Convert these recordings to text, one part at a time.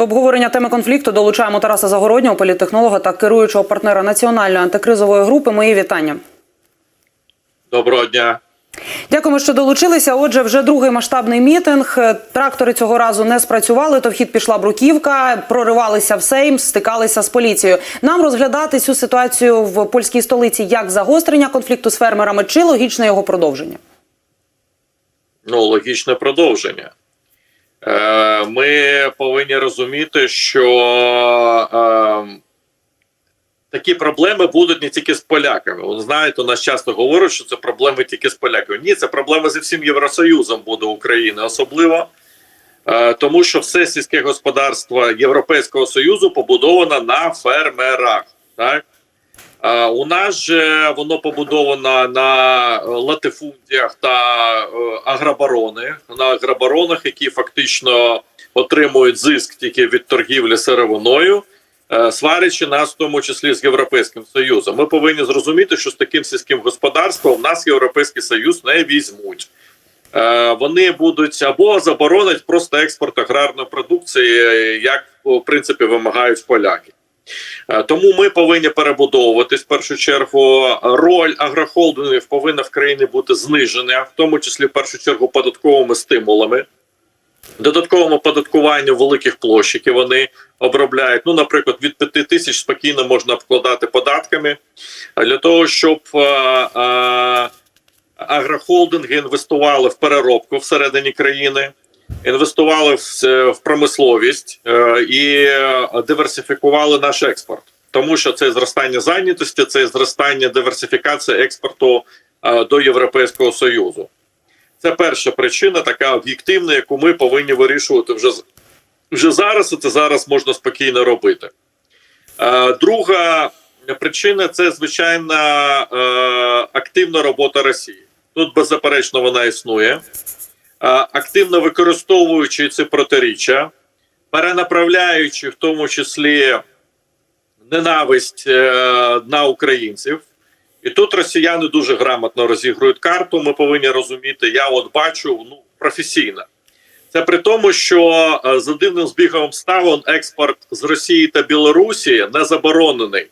До обговорення теми конфлікту долучаємо Тараса Загороднього, політтехнолога та керуючого партнера національної антикризової групи. Мої вітання. Доброго дня. Дякуємо, що долучилися. Отже, вже другий масштабний мітинг. Трактори цього разу не спрацювали. То в хід пішла бруківка, проривалися в Сейм, стикалися з поліцією. Нам розглядати цю ситуацію в польській столиці як загострення конфлікту з фермерами чи логічне його продовження. Ну, логічне продовження. Е, Ми повинні розуміти, що е, такі проблеми будуть не тільки з поляками. Знаєте, у нас часто говорять, що це проблеми тільки з поляками. Ні, це проблеми зі всім Євросоюзом буде України, особливо. Е, Тому що все сільське господарство Європейського Союзу побудовано на фермерах. Так? У нас же воно побудовано на е, латифундіях та е, агробарони, на агробаронах, які фактично отримують зиск тільки від торгівлі сировиною, е, сварячи нас в тому числі з Європейським Союзом. Ми повинні зрозуміти, що з таким сільським господарством нас Європейський Союз не візьмуть. Вони будуть або заборонять просто експорт аграрної продукції, як в принципі вимагають поляки. Е, Тому ми повинні перебудовуватись в першу чергу. Роль агрохолдингів повинна в країні бути знижена, в тому числі в першу чергу податковими стимулами, додатковому оподаткуванню великих площ, які вони обробляють. Ну, наприклад, від 5 тисяч спокійно можна обкладати податками для того, щоб е, е, агрохолдинги інвестували в переробку всередині країни. Інвестували в, промисловість е, і диверсифікували наш експорт, тому що це зростання зайнятості, це зростання диверсифікації експорту е, до Європейського союзу. Це перша причина, така об'єктивна, яку ми повинні вирішувати вже вже зараз. І це зараз можна спокійно робити. Е, Друга причина це звичайна е, активна робота Росії. Тут беззаперечно вона існує, активно використовуючи ці протиріччя, перенаправляючи в тому числі ненависть е, на українців. І тут росіяни дуже грамотно розігрують карту. Ми повинні розуміти, я от бачу ну професійно. Це при тому, що е, за дивним збігом обставин експорт з Росії та Білорусі не заборонений.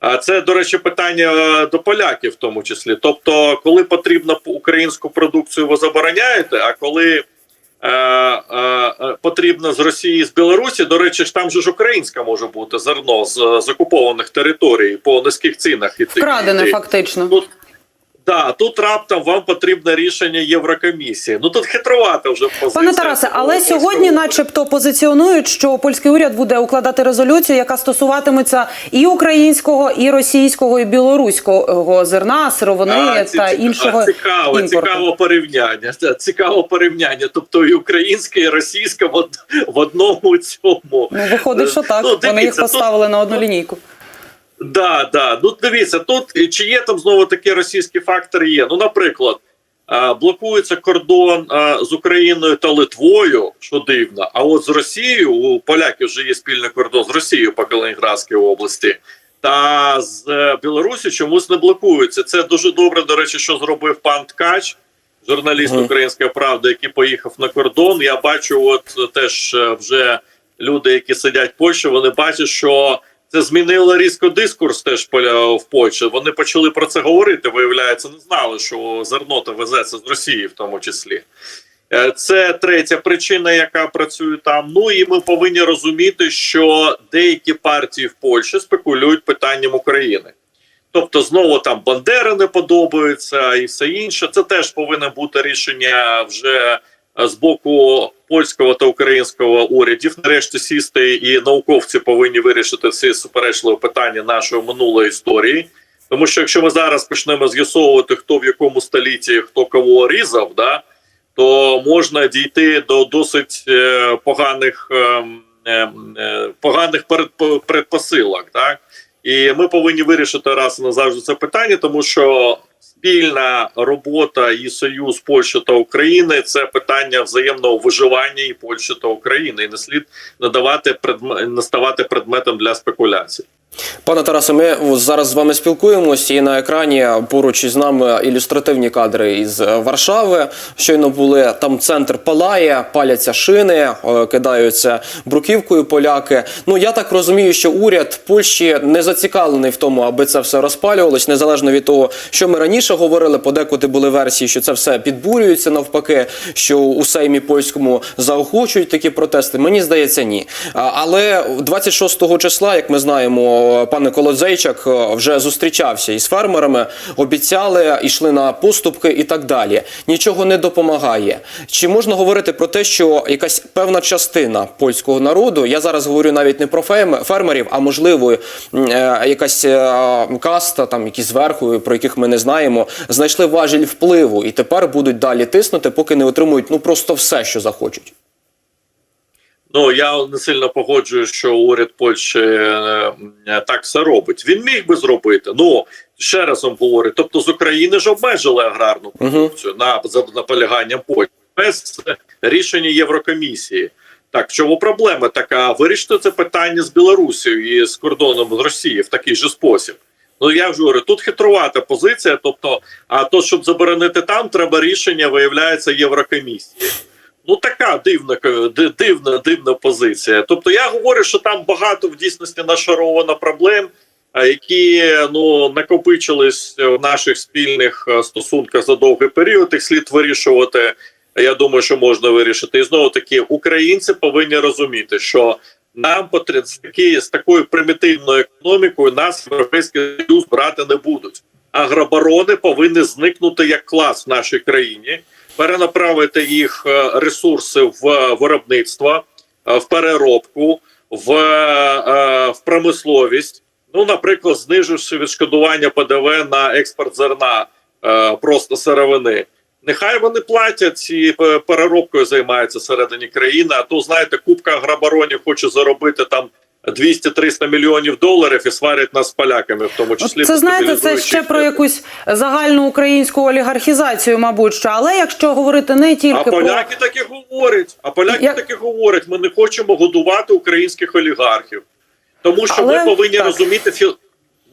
А це, до речі, питання е, до поляків, в тому числі. Тобто, коли потрібно українську продукцію, ви забороняєте, а коли е, е, е, потрібно з Росії з Білорусі, до речі, ж там же ж українська може бути зерно з, з окупованих територій по низьких цінах і Вкрадене фактично. Тут, да, тут раптом вам потрібне рішення Єврокомісії. Ну тут хитрувата вже позиція. Пане Тарасе, але сьогодні, начебто, позиціонують, що польський уряд буде укладати резолюцію, яка стосуватиметься і українського, і російського, і білоруського зерна, сировини А, ці- та ці- іншого а, цікаво, імпорту. цікаво порівняння. Цікаво порівняння. Тобто і українська, і російська в, в одному цьому. Ну виходить, що так. Ну, Вони їх дивіться, тут- поставили на одну лінійку. Да, да. Ну дивіться, тут чи є там знову такі російські фактори? Є. Ну, наприклад, блокується кордон з Україною та Литвою, що дивно. А от з Росією у поляків вже є спільний кордон з Росією по Калінінградській області. Та з е, Білорусі чомусь не блокується. Це дуже добре, до речі, що зробив пан Ткач, журналіст. Української правди, який поїхав на кордон. Я бачу, от теж е, вже люди, які сидять в Польщі, вони бачать, що це змінило різко дискурс теж в Польщі. Вони почали про це говорити. Виявляється, не знали, що зерно та везеться з Росії, в тому числі. Е, Це третя причина, яка працює там. Ну і ми повинні розуміти, що деякі партії в Польщі спекулюють питанням України. Тобто, знову там Бандери не подобаються і все інше. Це теж повинно бути рішення вже з боку польського та українського урядів. Нарешті сісти і науковці повинні вирішити ці суперечливі питання нашої минулої історії. Тому що якщо ми зараз почнемо з'ясовувати, хто в якому столітті хто кого різав, да, то можна дійти до досить е, поганих, ем, ем, е, поганих передп- предпосилок. Так? І ми повинні вирішити раз і назавжди це питання, тому що спільна робота і союз Польщі та України це питання взаємного виживання і Польщі та України, і не слід надавати предм... не ставати предметом для спекуляцій. Пане Тарасе, ми зараз з вами спілкуємось, і на екрані поруч із нами ілюстративні кадри із е, Варшави. Щойно були там центр палає, паляться шини, е, кидаються бруківкою поляки. Ну я так розумію, що уряд Польщі не зацікавлений в тому, аби це все розпалювалось, незалежно від того, що ми раніше говорили. Подекуди були версії, що це все підбурюється навпаки, що у Сеймі польському заохочують такі протести. Мені здається, ні. Але 26 числа, як ми знаємо, пане Колодзейчак е, вже зустрічався із фермерами, обіцяли, йшли на поступки і так далі. Нічого не допомагає. Чи можна говорити про те, що якась певна частина польського народу, я зараз говорю навіть не про ферм- фермерів, а можливо, е, якась е, каста, там які зверху, про яких ми не знаємо, знайшли важіль впливу і тепер будуть далі тиснути, поки не отримують ну просто все, що захочуть. Ну я не сильно погоджуюсь, що уряд Польщі е, е, так все робить. Він міг би зробити. Ну ще раз вам говорю. Тобто з України ж обмежили аграрну продукцію на за наполяганням Польщі без рішення Єврокомісії. Так, в чому проблема така? Вирішити це питання з Білорусією і з кордоном з Росії в такий же спосіб. Ну я ж говорю, тут хитрувата позиція. Тобто, а то, щоб заборонити там, треба рішення, виявляється, Єврокомісії. Ну така дивна дивна, дивна позиція. Тобто, я говорю, що там багато в дійсності нашаровано проблем, які ну накопичились в наших спільних е, стосунках за довгий період. Їх слід вирішувати. Я думаю, що можна вирішити. І знову таки, українці повинні розуміти, що нам потрібно з такі з такою примітивною економікою нас європейський союз брати не будуть. Агробарони повинні зникнути як клас в нашій країні, перенаправити їх е, ресурси в е, виробництво, е, в переробку, в, в промисловість. Ну, наприклад, зниживши відшкодування ПДВ на експорт зерна просто сировини. Нехай вони платять і переробкою займаються всередині країни. А то знаєте, купка агробаронів хоче заробити там 200-300 мільйонів доларів і сварять нас з поляками, в тому числі Це знаєте, це ще про якусь загальну українську олігархізацію, мабуть, що але якщо говорити не тільки А про так і говорять. А поляки Як- так і говорять. Ми не хочемо годувати українських олігархів, тому що Але- ми повинні так. розуміти філ...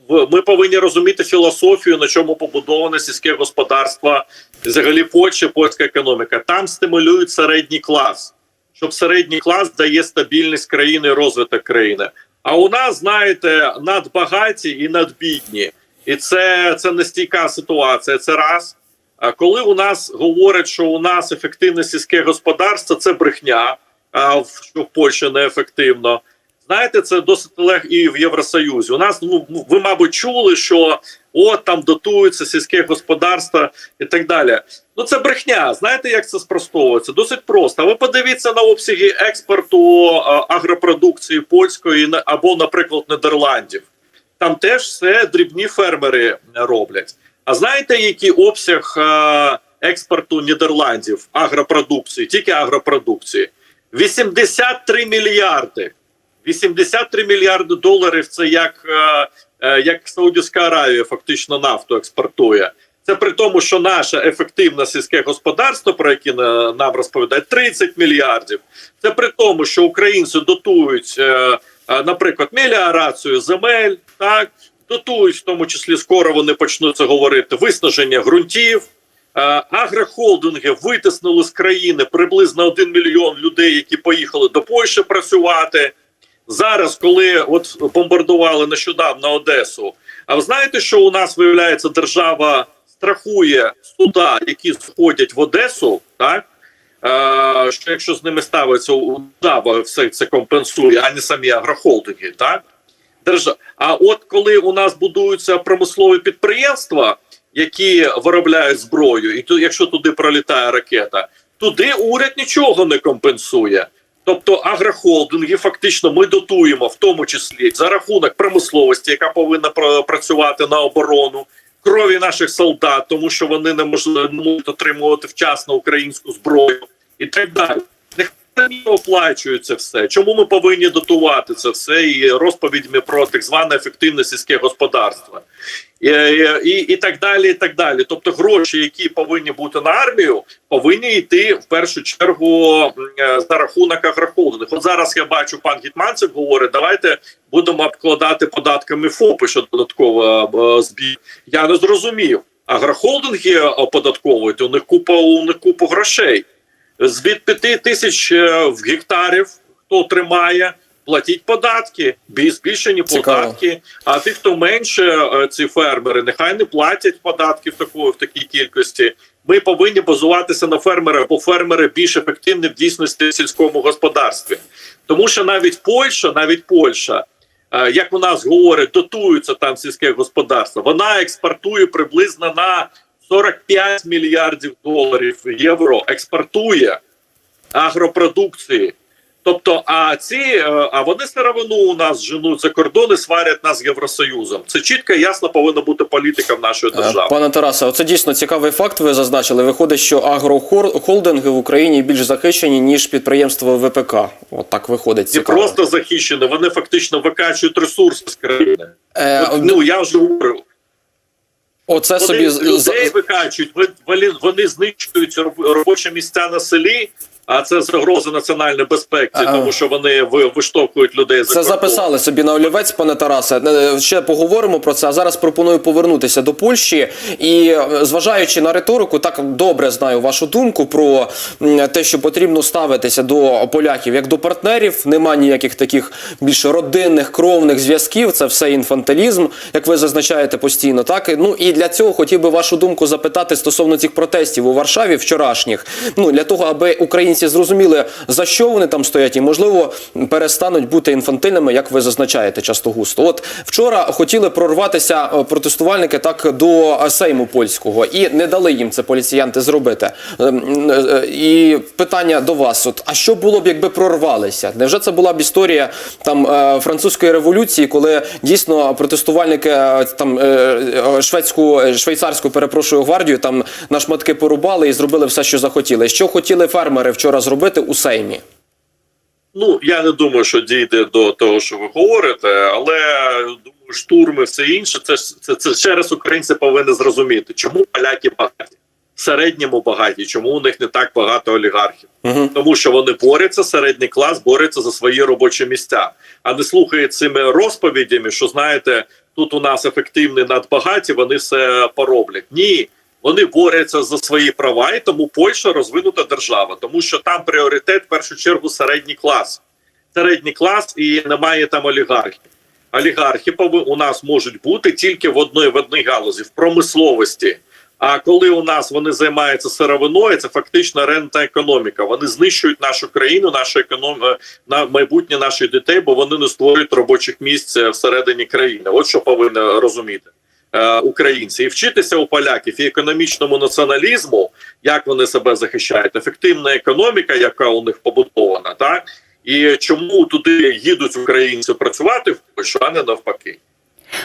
Ми повинні розуміти філософію, на чому побудоване сільське господарство, взагалі Польща, польська економіка. Там стимулюють середній клас, щоб середній клас дає стабільність країни, розвиток країни. А у нас, знаєте, надбагаті і надбідні, і це, це нестійка ситуація. Це раз. А коли у нас говорять, що у нас ефективне сільське господарство, це брехня, а в- що в Польщі неефективно. Знаєте, це досить легко і в Євросоюзі. У нас ну ви, мабуть, чули, що от там дотується сільське господарство і так далі. Ну це брехня. Знаєте, як це спростовується? Досить просто. Ви подивіться на обсяги експорту агропродукції польської або, наприклад, Нідерландів. Там теж все дрібні фермери роблять. А знаєте, який обсяг експорту Нідерландів агропродукції, тільки агропродукції? 83 мільярди. 83 мільярди доларів це як, як Саудівська Аравія фактично нафту експортує. Це при тому, що наше ефективне сільське господарство, про яке на- нам розповідають, 30 мільярдів. Це при тому, що українці дотують, е, е, наприклад, меліорацію земель, так дотують, в тому числі скоро вони почнуть це говорити, виснаження ґрунтів. Е, Агрохолдинги витиснули з країни приблизно 1 мільйон людей, які поїхали до Польщі працювати. Зараз, коли от бомбардували нещодавно Одесу, а ви знаєте, що у нас виявляється, держава страхує суда, які сходять в Одесу, так е, що якщо з ними ставиться держава, все це компенсує, а не самі агрохолдинги, так держа. А от коли у нас будуються промислові підприємства, які виробляють зброю, і то, якщо туди пролітає ракета, туди уряд нічого не компенсує. Тобто агрохолдинги фактично ми дотуємо, в тому числі за рахунок промисловості, яка повинна працювати на оборону, крові наших солдат, тому що вони не можуть, отримувати вчасно українську зброю і так далі. Армія оплачує це все? Чому ми повинні дотувати це все і розповідьми про так зване ефективне сільське господарство? І, і, і так далі. і так далі. Тобто гроші, які повинні бути на армію, повинні йти в першу чергу е, за рахунок агрохолдингів. От зараз я бачу, пан Гітманцев говорить, давайте будемо обкладати податками ФОПи, що додатково е, збір. Я не зрозумів. Агрохолдинги оподатковують, у них купа у них купу грошей. З від п'яти тисяч е, в гектарів, хто тримає, платіть податки, бі- збільшені податки. А ті, хто менше, е, ці фермери, нехай не платять податки в такої в такій кількості. Ми повинні базуватися на фермерах, бо фермери більш ефективні в дійсності в сільському господарстві. Тому що навіть Польща, навіть Польща, е, як у нас говорять, дотується там сільське господарство. Вона експортує приблизно на 45 мільярдів доларів євро. Експортує агропродукції. Тобто, а ці е, а вони сировину у нас женуть за кордони, сварять нас з Євросоюзом. Це чітко і ясно повинна бути політика в нашої держави. Пане Тарасе, оце дійсно цікавий факт. Ви зазначили. Виходить, що агрохолдинги в Україні більш захищені ніж підприємства ВПК. От так виходить. Цікаво. просто захищені, вони фактично викачують ресурси з країни. Е, От, ну я вже говорю. Оце собі Вони з- людей викачують, ви- вони, вони знищують роб- робочі місця на селі. А це загроза національної безпеки, тому що вони ви- виштовхують людей за Це кордон. записали собі на олівець, пане Тарасе. Е, Ще поговоримо про це. А зараз пропоную повернутися до Польщі. І е, зважаючи на риторику, так добре знаю вашу думку про те, що потрібно ставитися до поляків як до партнерів. Нема ніяких таких більш родинних кровних зв'язків. Це все інфантилізм, як ви зазначаєте постійно. Так ну і для цього хотів би вашу думку запитати стосовно цих протестів у Варшаві вчорашніх. Ну для того, аби українці зрозуміли за що вони там стоять, і можливо перестануть бути інфантильними, як ви зазначаєте часто густо. От вчора хотіли прорватися е, протестувальники так до е, Сейму польського, і не дали їм це поліціянти зробити. Ем, е, І питання до вас: от а що було б, якби прорвалися? Невже це була б історія там французької революції, коли дійсно протестувальники там шведську швейцарську перепрошую гвардію там на шматки порубали і зробили все, що захотіли? Що хотіли фермери вчора зробити у Сеймі? Ну я не думаю, що дійде до того, що ви говорите, але думаю, штурми, все інше. Це це, це ще раз українці повинні зрозуміти, чому поляки багаті, в середньому багаті, чому у них не так багато олігархів. Угу. Тому що вони борються, середній клас бореться за свої робочі місця, а не слухає цими розповідями, що знаєте, тут у нас ефективні надбагаті, вони все пороблять. Ні, вони борються за свої права, і тому Польща розвинута держава, тому що там пріоритет в першу чергу середній клас. Середній клас і немає там олігархів. Олігархи у нас можуть бути тільки в одній в одній галузі в промисловості. А коли у нас вони займаються сировиною, це фактично рентна економіка. Вони знищують нашу країну, нашу економ... е, на майбутнє наших дітей, бо вони не створюють робочих місць е, всередині країни. От що повинні розуміти е, українці, і вчитися у поляків і економічному націоналізму, як вони себе захищають, ефективна економіка, яка у них побудована, так і чому туди їдуть українці працювати в Польщу, а не навпаки.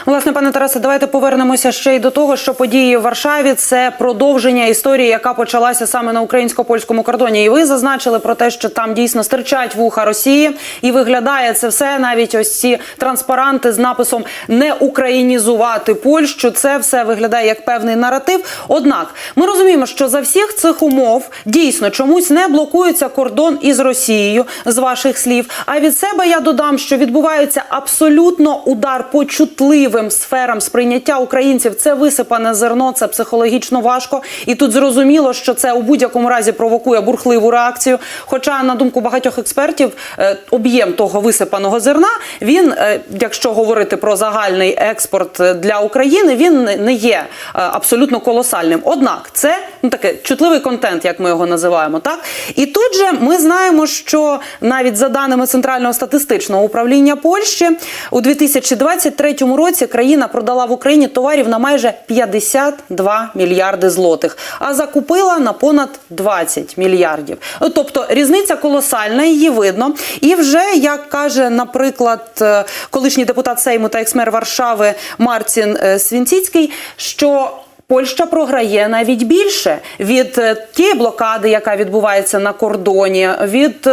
Власне, пане Тарасе, давайте повернемося ще й до того, що події в Варшаві це продовження історії, яка почалася саме на українсько-польському кордоні. І ви зазначили про те, що там дійсно стирчать вуха Росії, і виглядає це все навіть ось ці транспаранти з написом не українізувати Польщу. Це все виглядає як певний наратив. Однак ми розуміємо, що за всіх цих умов дійсно чомусь не блокується кордон із Росією з ваших слів. А від себе я додам, що відбувається абсолютно удар по чутливим сферам сприйняття українців. Це висипане зерно, це психологічно важко. І тут зрозуміло, що це у будь-якому разі провокує бурхливу реакцію. Хоча, на думку багатьох експертів, е, об'єм того висипаного зерна він, е, якщо говорити про загальний експорт е, для України, він не- є абсолютно колосальним. Однак це ну таке чутливий контент, як ми його називаємо. Так і тут же ми знаємо, що навіть за даними Центрального статистичного управління Польщі у 2023 році країна продала в Україні товарів на майже 52 мільярди злотих, а закупила на понад 20 мільярдів. Тобто різниця колосальна, її видно. І вже як каже, наприклад, е, колишній депутат Сейму та ексмер Варшави Марцін е, Свінціцький, що Польща програє навіть більше від е, тієї блокади, яка відбувається на кордоні, від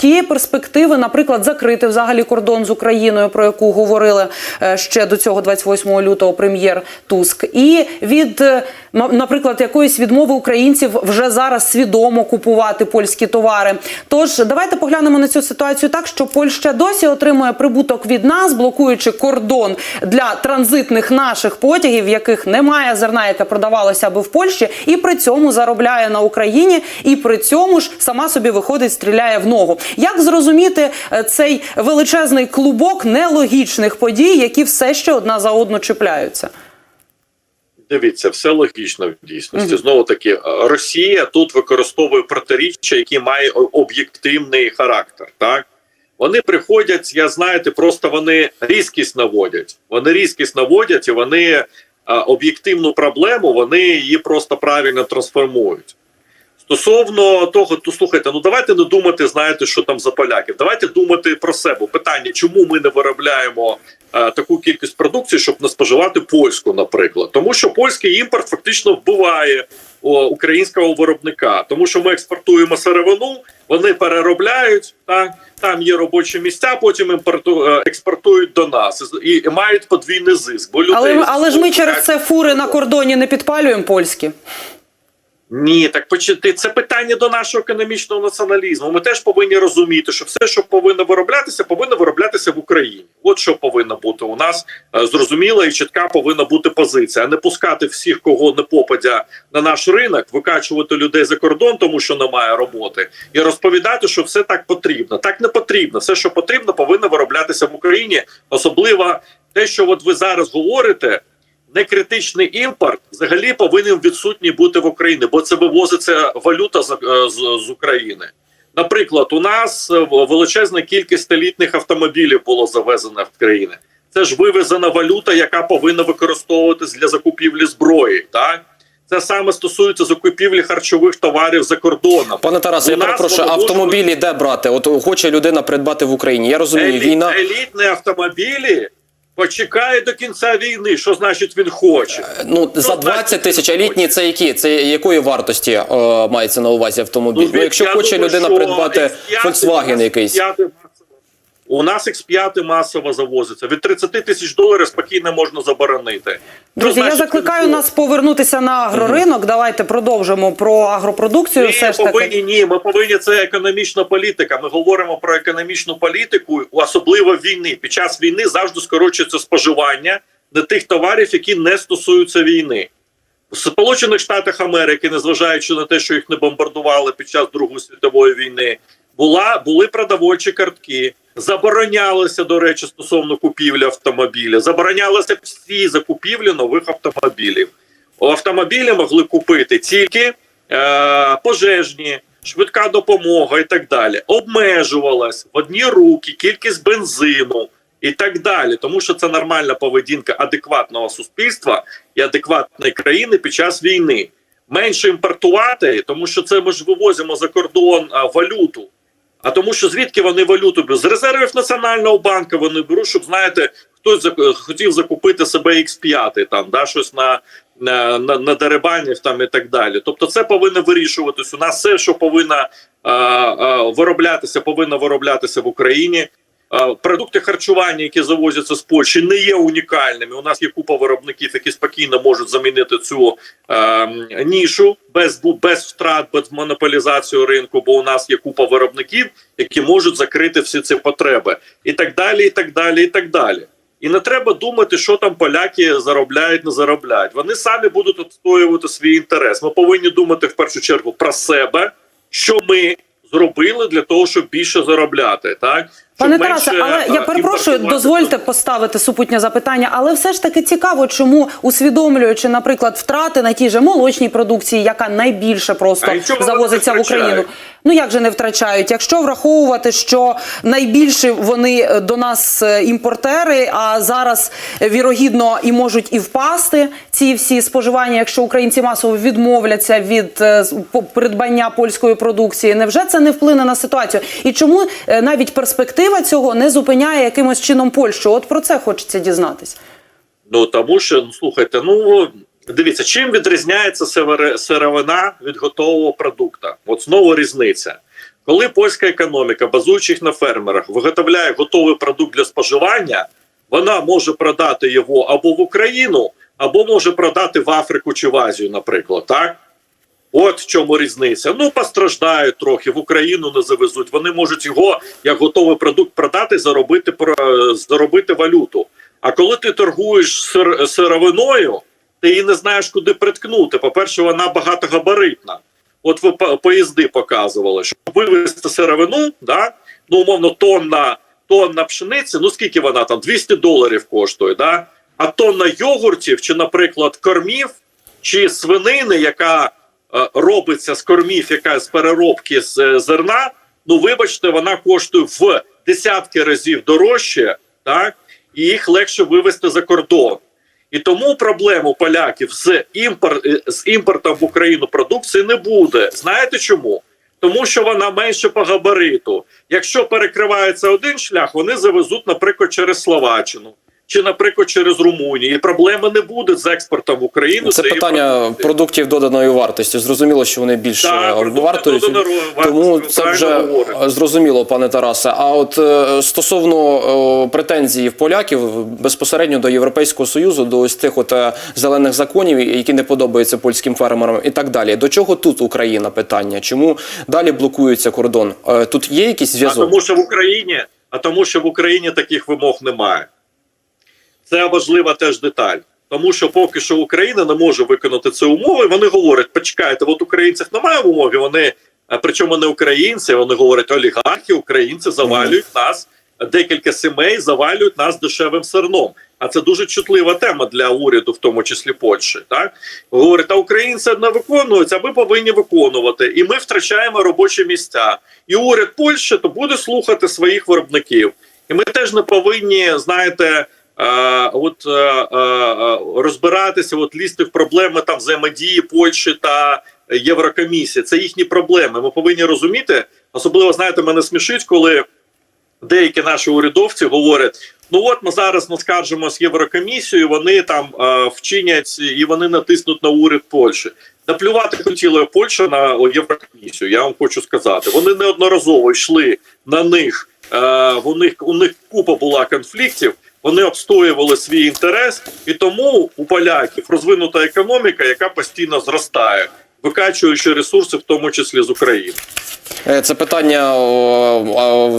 тієї перспективи, наприклад, закрити взагалі кордон з Україною, про яку говорили е, ще до цього 28 лютого прем'єр Туск, і від, е, наприклад, якоїсь відмови українців вже зараз свідомо купувати польські товари. Тож давайте поглянемо на цю ситуацію так, що Польща досі отримує прибуток від нас, блокуючи кордон для транзитних наших потягів, в яких немає зерна, яке продавалося аби в Польщі, і при цьому заробляє на Україні, і при цьому ж сама собі виходить, стріляє в ногу. Як зрозуміти е, цей величезний клубок нелогічних подій, які все ще одна за одну чіпляються? Дивіться, все логічно в дійсності. Знову таки, Росія тут використовує протиріччя, які має об'єктивний характер. Так вони приходять, я знаєте, просто вони різкість наводять. Вони різкість наводять і вони об'єктивну проблему, вони її просто правильно трансформують. Стосовно того, то слухайте, ну давайте не думати, знаєте, що там за поляків. Давайте думати про себе. Питання, чому ми не виробляємо е, таку кількість продукції, щоб не споживати польську, наприклад, тому що польський імпорт фактично вбиває о, українського виробника, тому що ми експортуємо сировину, вони переробляють так. Там є робочі місця, потім імпорту, е, експортують до нас і, і мають подвійний зиск. Бо людей Але, але ж ми через це фури на кордоні не підпалюємо польські. Ні, так почати це питання до нашого економічного націоналізму. Ми теж повинні розуміти, що все, що повинно вироблятися, повинно вироблятися в Україні. От що повинно бути у нас е, зрозуміла і чітка повинна бути позиція, а не пускати всіх, кого не попадя на наш ринок, викачувати людей за кордон, тому що немає роботи, і розповідати, що все так потрібно. Так не потрібно. Все, що потрібно, повинно вироблятися в Україні, особливо те, що от ви зараз говорите некритичний імпорт взагалі повинен відсутній бути в Україні, бо це вивозиться валюта з, е, з, з України. Наприклад, у нас е, величезна кількість елітних автомобілів було завезено в країни. Це ж вивезена валюта, яка повинна використовуватись для закупівлі зброї. Так це саме стосується закупівлі харчових товарів за кордоном. Пане Тарасе, я перепрошую, автомобілі де брати? От хоче людина придбати в Україні. Я розумію, Еліт, війна. елітні автомобілі почекає до кінця війни. Що значить він хоче? Ну за 20 тисяч, літні це які? Це якої вартості е, мається на увазі автомобіль? Ну, ну якщо хоче думаю, людина що придбати X5 Volkswagen якийсь. X5 масово- У нас X5 масово завозиться. Від 30 тисяч доларів спокійно можна заборонити. Друзі, Що я закликаю він нас повернутися на агроринок. Давайте продовжимо про агропродукцію. Ми Все ж повинні таки. ні, ми повинні це економічна політика. Ми говоримо про економічну політику, особливо війни. Під час війни завжди скорочується споживання на тих товарів, які не стосуються війни. В Сполучених Штатах Америки, незважаючи на те, що їх не бомбардували під час Другої світової війни, була були продовольчі картки. Заборонялося, до речі, стосовно купівлі автомобіля. Заборонялися всі закупівлі нових автомобілів. Автомобілі могли купити тільки е, пожежні, швидка допомога і так далі. Обмежувалась в одні руки кількість бензину і так далі, тому що це нормальна поведінка адекватного суспільства і адекватної країни під час війни. Менше імпортувати, тому що це ми ж вивозимо за кордон а, валюту. А тому, що звідки вони валюту беруть? З резервів Національного банку вони беруть, щоб знаєте, хтось хотів закупити себе X5, там да щось на, на, на, на дерибанів там і так далі. Тобто, це повинно вирішуватись. У нас все, що повинно е, е, вироблятися, повинно вироблятися в Україні. Продукти харчування, які завозяться з Польщі, не є унікальними. У нас є купа виробників, які спокійно можуть замінити цю е, нішу без без втрат, без монополізації ринку. Бо у нас є купа виробників, які можуть закрити всі ці потреби, і так далі, і так далі, і так далі. І не треба думати, що там поляки заробляють, не заробляють. Вони самі будуть відстоювати свій інтерес. Ми повинні думати в першу чергу про себе, що ми зробили для того, щоб більше заробляти, так Пане Тарасе, але я е, перепрошую, дозвольте поставити супутнє запитання. Але все ж таки цікаво, чому усвідомлюючи, наприклад, втрати на тій же молочній продукції, яка найбільше просто завозиться в Україну. Ну як же не втрачають? Якщо враховувати, що найбільше вони е, до нас е, імпортери, а зараз вірогідно і можуть і впасти ці всі споживання, якщо українці масово відмовляться від придбання польської продукції, невже це не вплине на ситуацію? І чому навіть перспектива цього не зупиняє якимось чином Польщу? От про це хочеться дізнатись. Ну тому що ну слухайте, ну дивіться, чим відрізняється сировина від готового продукту? От знову різниця. Коли польська економіка, базуючись на фермерах, виготовляє готовий продукт для споживання, вона може продати його або в Україну, або може продати в Африку чи в Азію, наприклад. Так? От в чому різниця. Ну, постраждають трохи, в Україну не завезуть. Вони можуть його як готовий продукт продати, заробити, заробити валюту. А коли ти торгуєш сир, сировиною, ти її не знаєш, куди приткнути. По-перше, вона багатогабаритна. От ви поїзди показували, щоб вивезти сировину, да? ну, умовно, тонна, тонна пшениці, ну скільки вона там? 200 доларів коштує, да? а тонна йогуртів, чи, наприклад, кормів, чи свинини, яка робиться з кормів, яка з переробки з е, зерна, ну вибачте, вона коштує в десятки разів дорожче, так? і їх легше вивезти за кордон. І тому проблему поляків з імпор, е, з імпортом в Україну продукції не буде. Знаєте чому? Тому що вона менше по габариту. Якщо перекривається один шлях, вони завезуть, наприклад, через Словаччину чи, наприклад, через Румунію. І проблеми не буде з експортом в Україну. Це питання продуктів доданої вартості. Зрозуміло, що вони більше вартують, тому це вже говорите. зрозуміло, пане Тарасе. А от е, стосовно претензій поляків безпосередньо до Європейського союзу, до ось тих от е, зелених законів, які не подобаються польським фермерам, і так далі. До чого тут Україна? Питання? Чому далі блокується кордон? Е, Тут є якийсь А зв'язок? тому, що в Україні, а тому, що в Україні таких вимог немає. Це важлива теж деталь. Тому що поки що Україна не може виконати ці умови. Вони говорять: почекайте, от українців немає умови. Вони причому не українці, вони говорять олігархи, українці завалюють нас. Декілька сімей завалюють нас дешевим серном. А це дуже чутлива тема для уряду, в тому числі Польщі. Так говорять, а українці не виконують, а ми повинні виконувати. І ми втрачаємо робочі місця. І уряд Польщі то буде слухати своїх виробників. І ми теж не повинні, знаєте, е, от е, е, розбиратися, от лізти в проблеми там взаємодії Польщі та Єврокомісії. Це їхні проблеми. Ми повинні розуміти, особливо знаєте, мене смішить, коли деякі наші урядовці говорять: ну от ми зараз наскаржимо з Єврокомісією, вони там е, вчинять і вони натиснуть на уряд Польщі. Наплювати хотіла Польща на Єврокомісію. Я вам хочу сказати. Вони неодноразово йшли на них. Е, у них у них купа була конфліктів. Вони обстоювали свій інтерес, і тому у поляків розвинута економіка, яка постійно зростає, викачуючи ресурси, в тому числі з України. Е, Це питання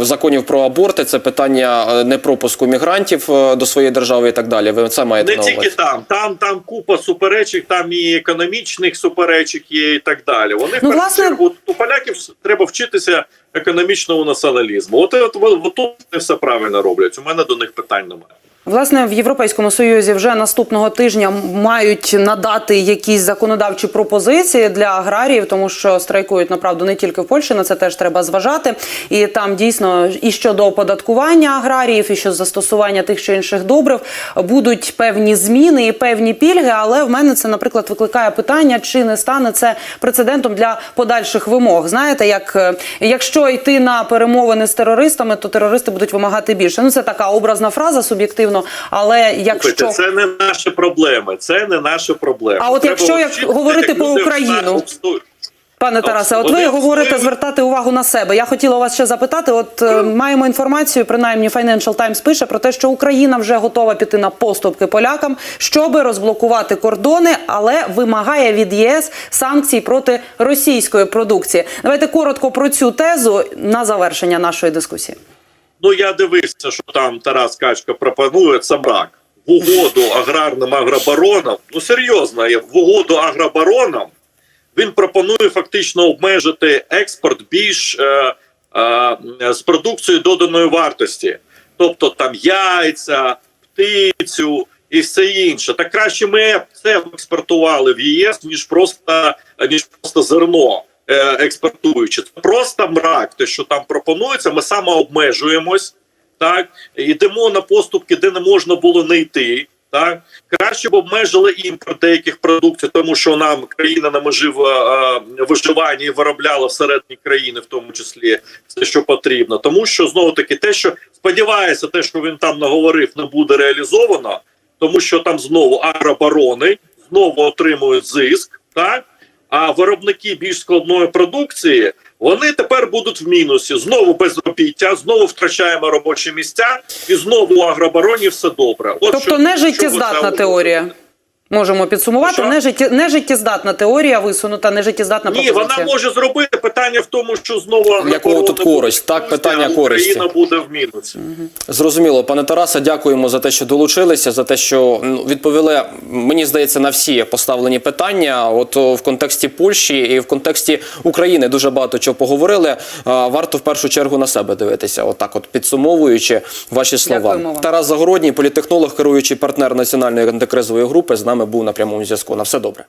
законів про аборти, це питання е, непропуску мігрантів е, до своєї держави і так далі. Ви це маєте Не на увазі? тільки там, там там купа суперечок, там і економічних суперечок є, і так далі. Вони Ну, власне- у поляків треба вчитися економічному націоналізму. От, от, от, от тут вони все правильно роблять. У мене до них питань немає. Власне, в Європейському Союзі вже наступного тижня мають надати якісь законодавчі пропозиції для аграріїв, тому що страйкують направду не тільки в Польщі, на це теж треба зважати. І там дійсно і щодо оподаткування аграріїв, і щодо застосування тих чи інших добрив будуть певні зміни і певні пільги. Але в мене це, наприклад, викликає питання, чи не стане це прецедентом для подальших вимог. Знаєте, як е, якщо йти на перемовини з терористами, то терористи будуть вимагати більше. Ну це така образна фраза суб'єктивно. Але якщо це не наші проблеми. Це не наші проблеми. А от Треба якщо як говорити як про Україну? Пане Тарасе, от ви говорите звертати увагу на себе. Я хотіла вас ще запитати. От е, маємо інформацію, принаймні Financial Times пише про те, що Україна вже готова піти на поступки полякам, щоб розблокувати кордони, але вимагає від ЄС санкцій проти російської продукції. Давайте коротко про цю тезу на завершення нашої дискусії. Ну я дивився, що там Тарас Качка пропонує це брак. В угоду аграрним агробаронам, ну серйозно, в угоду агробаронам він пропонує фактично обмежити експорт більш е, е, з продукцією доданої вартості, тобто там яйця, птицю і все інше. Так краще ми це експортували в ЄС, ніж просто ніж просто зерно експортуючи. Це просто мрак, те, що там пропонується. Ми самообмежуємось, так йдемо на поступки, де не можна було не йти. Так краще б обмежили імпорт деяких продуктів, тому що нам країна на межі в, е, виживання і виробляла всередині країни, в тому числі все, що потрібно. Тому що знову таки те, що сподівається, те, що він там наговорив, не буде реалізовано, тому що там знову агробарони знову отримують зиск, так а виробники більш складної продукції Вони тепер будуть в мінусі. Знову безробіття, знову втрачаємо робочі місця, і знову у агробароні все добре. От Тобто що- не життєздатна теорія. Можемо підсумувати. Що? Не, житті... не життєздатна теорія висунута, не життєздатна Ні, вона може зробити питання в тому, що знову Якого тут користь? Так, питання користі. Україна буде в мінусі. Зрозуміло, пане Тарасе, дякуємо за те, що долучилися, за те, що ну, відповіли, мені здається, на всі поставлені питання. От в контексті Польщі і в контексті України дуже багато чого поговорили. Варто в першу чергу на себе дивитися. Отак, от підсумовуючи ваші слова. Тарас Загородній, політехнолог, керуючий партнер національної антикризової групи, з нами був на прямому зв'язку. На все добре.